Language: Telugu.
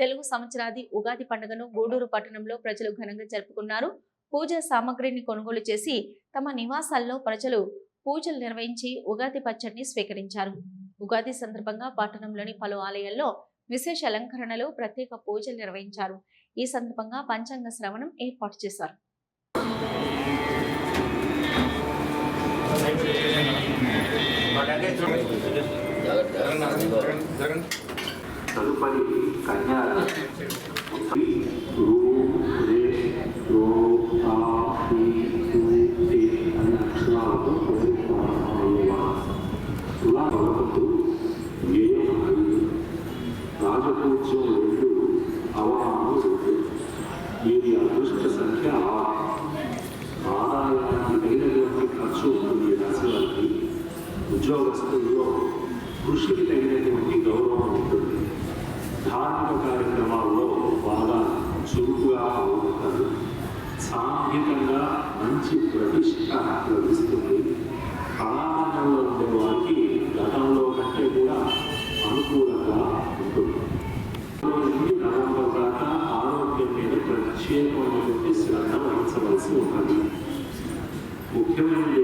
తెలుగు సంవత్సరాది ఉగాది పండుగను గూడూరు పట్టణంలో ప్రజలు ఘనంగా జరుపుకున్నారు. పూజా సామగ్రిని కొనుగోలు చేసి తమ నివాసాల్లో ప్రజలు పూజలు నిర్వహించి ఉగాది పచ్చడిని స్వీకరించారు. ఉగాది సందర్భంగా పట్టణంలోని పలు ఆలయాల్లో విశేష అలంకరణలు ప్రత్యేక పూజలు నిర్వహించారు. ఈ సందర్భంగా పంచాంగ శ్రవణం ఏర్పాటు చేశారు. తదుపరి కన్యా తదుపరి కన్యా రాజపూజ్యం రెండు అవమానం రెండు వీరి అదృష్ట సంఖ్య ఆదాయానికి ఖర్చు ఉంటుంది రాశి వారికి ఉద్యోగస్తుల్లో కృషికి తగినటువంటి గౌరవం ఉంటుంది. ధార్మిక కార్యక్రమాల్లో బాగా చురుకుగా పాల్గొంటారు సాంఘికంగా మంచి ప్రతిష్ట లభిస్తుంది. కళారంగంలో ఉండే వారికి గతంలో కంటే కూడా అనుకూలంగా ఉంటుంది. నవంబర్ దాకా ఆరోగ్యం మీద ప్రత్యేకమైనటువంటి శ్రద్ధ వహించవలసి ఉంటుంది. ముఖ్యమైనది